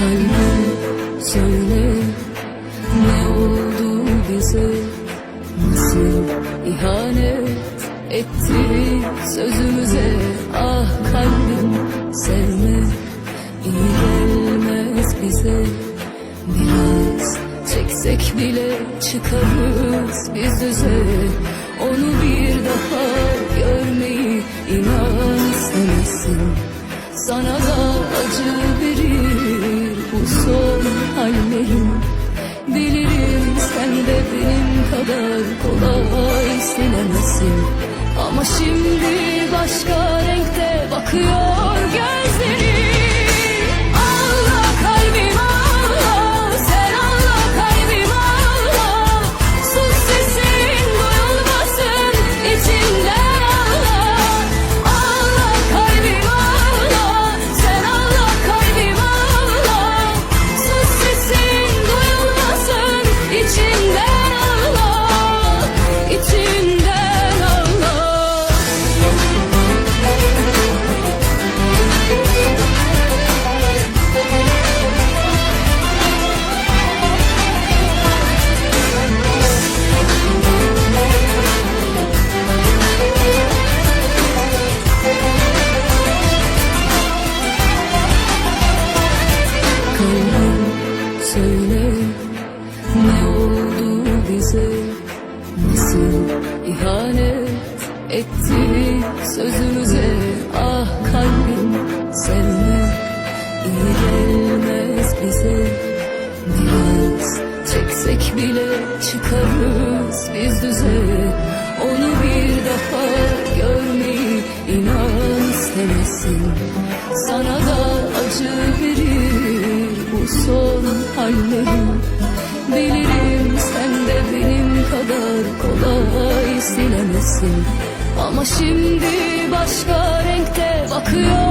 Kalbim söyle ne oldu bize? Nasıl ihanet etti sözümüze? Ah kalbim sevme iyi gelmez bize. Biraz çeksek bile çıkarız biz düze. Onu bir daha görmeyi inan istemezsin. Sana da acı verir bu son hallerim Bilirim sen de benim kadar kolay silemezsin Ama şimdi başka renkte bakıyor Kalbim söyle ne oldu bize? Nasıl ihanet etti sözümüze? Ah kalbim sevme iyi gelmez bize. Biraz çeksek bile çıkarız biz düze. Onu bir daha görmeyi inan istemezsin Sana da acı verir son hallerim. Bilirim sen de benim kadar kolay silemezsin Ama şimdi başka renkte bakıyor